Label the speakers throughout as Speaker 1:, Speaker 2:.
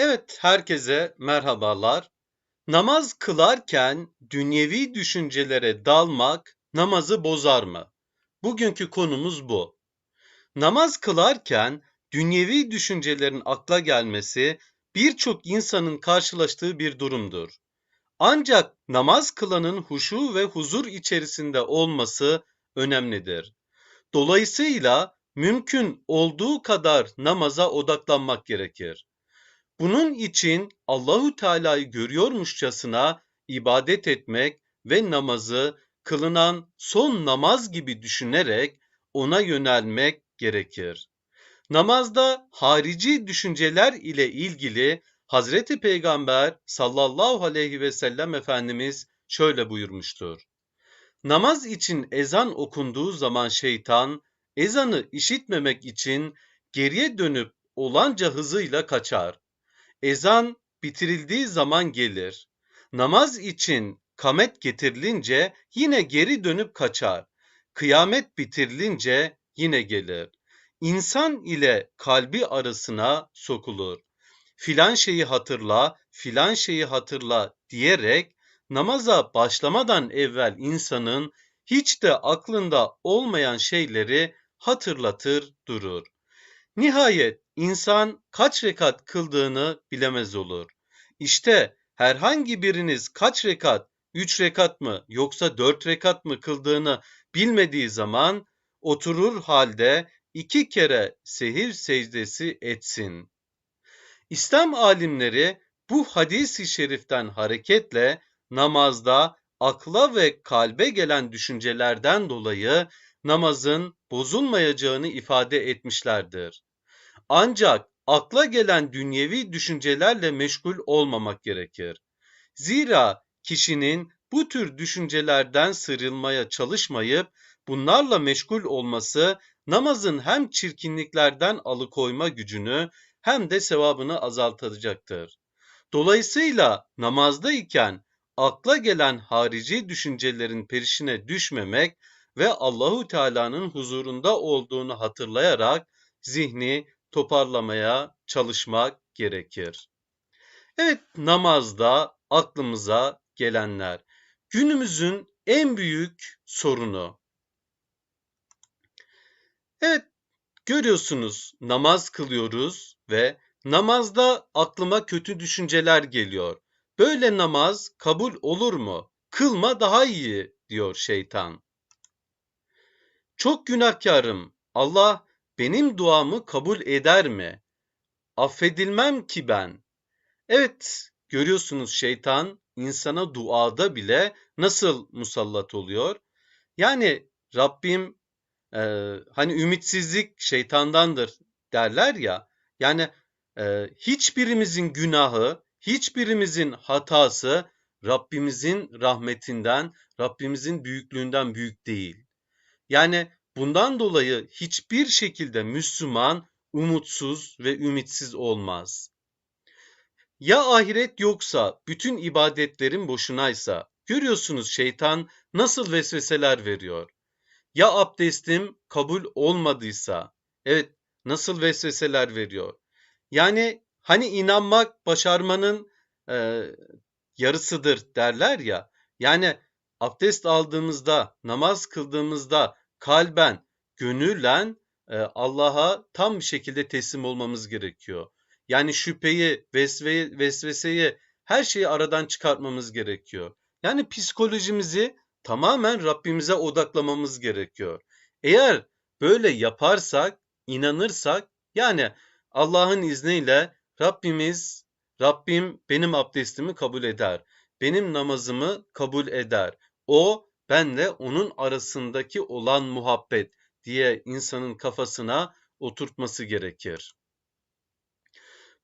Speaker 1: Evet, herkese merhabalar. Namaz kılarken dünyevi düşüncelere dalmak namazı bozar mı? Bugünkü konumuz bu. Namaz kılarken dünyevi düşüncelerin akla gelmesi birçok insanın karşılaştığı bir durumdur. Ancak namaz kılanın huşu ve huzur içerisinde olması önemlidir. Dolayısıyla mümkün olduğu kadar namaza odaklanmak gerekir. Bunun için Allahu Teala'yı görüyormuşçasına ibadet etmek ve namazı kılınan son namaz gibi düşünerek ona yönelmek gerekir. Namazda harici düşünceler ile ilgili Hazreti Peygamber sallallahu aleyhi ve sellem Efendimiz şöyle buyurmuştur. Namaz için ezan okunduğu zaman şeytan ezanı işitmemek için geriye dönüp olanca hızıyla kaçar. Ezan bitirildiği zaman gelir. Namaz için kamet getirilince yine geri dönüp kaçar. Kıyamet bitirilince yine gelir. İnsan ile kalbi arasına sokulur. Filan şeyi hatırla, filan şeyi hatırla diyerek namaza başlamadan evvel insanın hiç de aklında olmayan şeyleri hatırlatır durur. Nihayet insan kaç rekat kıldığını bilemez olur. İşte herhangi biriniz kaç rekat, üç rekat mı yoksa dört rekat mı kıldığını bilmediği zaman oturur halde iki kere sehir secdesi etsin. İslam alimleri bu hadis-i şeriften hareketle namazda akla ve kalbe gelen düşüncelerden dolayı namazın bozulmayacağını ifade etmişlerdir. Ancak akla gelen dünyevi düşüncelerle meşgul olmamak gerekir. Zira kişinin bu tür düşüncelerden sıyrılmaya çalışmayıp bunlarla meşgul olması namazın hem çirkinliklerden alıkoyma gücünü hem de sevabını azaltacaktır. Dolayısıyla namazdayken akla gelen harici düşüncelerin perişine düşmemek ve Allahu Teala'nın huzurunda olduğunu hatırlayarak zihni toparlamaya çalışmak gerekir. Evet namazda aklımıza gelenler. Günümüzün en büyük sorunu. Evet görüyorsunuz namaz kılıyoruz ve namazda aklıma kötü düşünceler geliyor. Böyle namaz kabul olur mu? Kılma daha iyi diyor şeytan. Çok günahkarım. Allah benim duamı kabul eder mi? Affedilmem ki ben. Evet, görüyorsunuz şeytan insana duada bile nasıl musallat oluyor? Yani Rabbim e, hani ümitsizlik şeytandandır derler ya. Yani e, hiçbirimizin günahı, hiçbirimizin hatası Rabbimizin rahmetinden, Rabbimizin büyüklüğünden büyük değil. Yani bundan dolayı hiçbir şekilde Müslüman umutsuz ve ümitsiz olmaz. Ya ahiret yoksa bütün ibadetlerin boşunaysa görüyorsunuz şeytan nasıl vesveseler veriyor. Ya abdestim kabul olmadıysa evet nasıl vesveseler veriyor. Yani hani inanmak başarmanın e, yarısıdır derler ya. Yani abdest aldığımızda, namaz kıldığımızda kalben, gönüllen e, Allah'a tam bir şekilde teslim olmamız gerekiyor. Yani şüpheyi, vesveyi, vesveseyi, her şeyi aradan çıkartmamız gerekiyor. Yani psikolojimizi tamamen Rabbimize odaklamamız gerekiyor. Eğer böyle yaparsak, inanırsak yani Allah'ın izniyle Rabbimiz, Rabbim benim abdestimi kabul eder. Benim namazımı kabul eder. O benle onun arasındaki olan muhabbet diye insanın kafasına oturtması gerekir.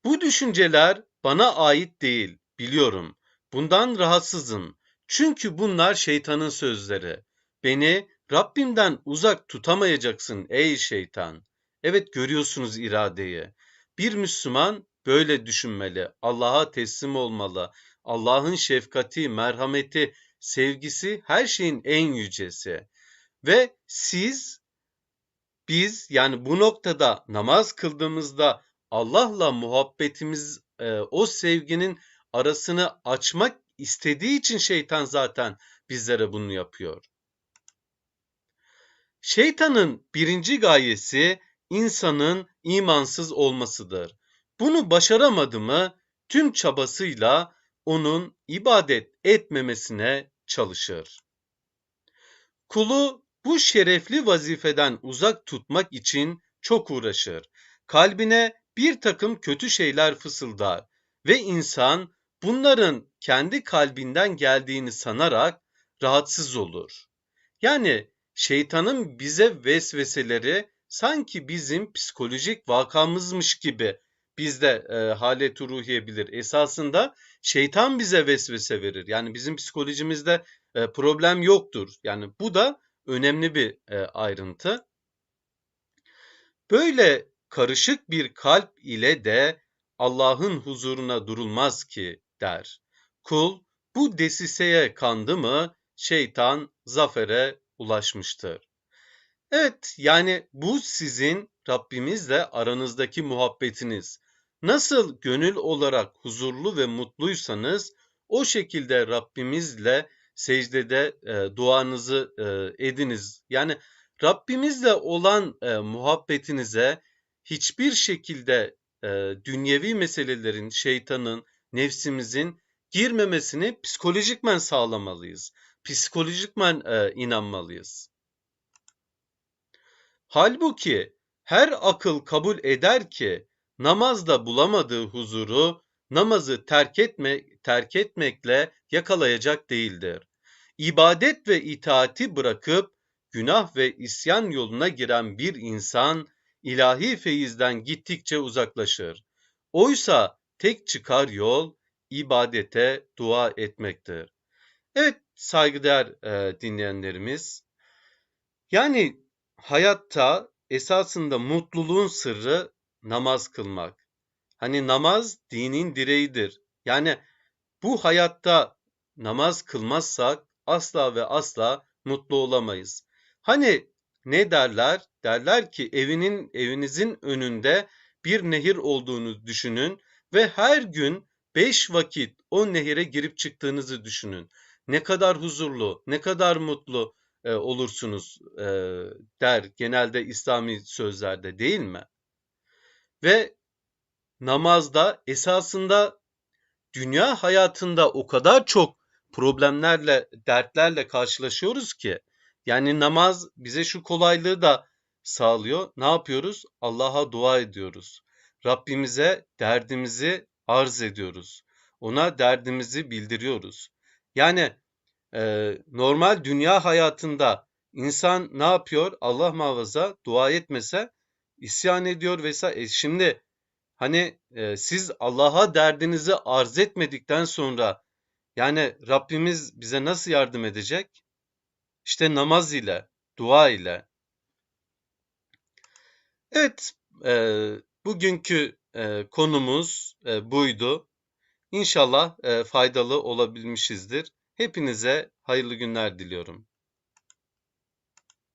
Speaker 1: Bu düşünceler bana ait değil, biliyorum. Bundan rahatsızım. Çünkü bunlar şeytanın sözleri. Beni Rabbimden uzak tutamayacaksın ey şeytan. Evet görüyorsunuz iradeyi. Bir Müslüman böyle düşünmeli. Allah'a teslim olmalı. Allah'ın şefkati, merhameti, sevgisi her şeyin en yücesi. Ve siz biz yani bu noktada namaz kıldığımızda Allah'la muhabbetimiz, eee, o sevginin arasını açmak istediği için şeytan zaten bizlere bunu yapıyor. Şeytanın birinci gayesi insanın imansız olmasıdır. Bunu başaramadı mı tüm çabasıyla onun ibadet etmemesine çalışır. Kulu bu şerefli vazifeden uzak tutmak için çok uğraşır. Kalbine bir takım kötü şeyler fısıldar ve insan bunların kendi kalbinden geldiğini sanarak rahatsız olur. Yani şeytanın bize vesveseleri sanki bizim psikolojik vakamızmış gibi bizde e, halet ruhiye bilir. Esasında şeytan bize vesvese verir. Yani bizim psikolojimizde e, problem yoktur. Yani bu da önemli bir e, ayrıntı. Böyle karışık bir kalp ile de Allah'ın huzuruna durulmaz ki der. Kul bu desiseye kandı mı şeytan zafere ulaşmıştır. Evet yani bu sizin Rabbimizle aranızdaki muhabbetiniz. Nasıl gönül olarak huzurlu ve mutluysanız o şekilde Rabbimizle secdede e, duanızı e, ediniz. Yani Rabbimizle olan e, muhabbetinize hiçbir şekilde e, dünyevi meselelerin, şeytanın, nefsimizin girmemesini psikolojikmen sağlamalıyız. Psikolojikmen e, inanmalıyız. Halbuki her akıl kabul eder ki namazda bulamadığı huzuru namazı terk etme terk etmekle yakalayacak değildir. İbadet ve itaati bırakıp günah ve isyan yoluna giren bir insan ilahi feyizden gittikçe uzaklaşır. Oysa tek çıkar yol ibadete dua etmektir. Evet saygıdeğer e, dinleyenlerimiz. Yani hayatta esasında mutluluğun sırrı namaz kılmak. Hani namaz dinin direğidir. Yani bu hayatta namaz kılmazsak asla ve asla mutlu olamayız. Hani ne derler? Derler ki evinin evinizin önünde bir nehir olduğunu düşünün ve her gün beş vakit o nehire girip çıktığınızı düşünün. Ne kadar huzurlu, ne kadar mutlu e, olursunuz e, der genelde İslami sözlerde değil mi? Ve namazda esasında dünya hayatında o kadar çok problemlerle, dertlerle karşılaşıyoruz ki yani namaz bize şu kolaylığı da sağlıyor. Ne yapıyoruz? Allah'a dua ediyoruz. Rabbimize derdimizi arz ediyoruz. Ona derdimizi bildiriyoruz. Yani e, normal dünya hayatında insan ne yapıyor? Allah muhafaza dua etmese isyan ediyor vesaire. E şimdi hani e, siz Allah'a derdinizi arz etmedikten sonra yani Rabbimiz bize nasıl yardım edecek? İşte namaz ile, dua ile. Evet, e, bugünkü e, konumuz e, buydu. İnşallah e, faydalı olabilmişizdir. Hepinize hayırlı günler diliyorum.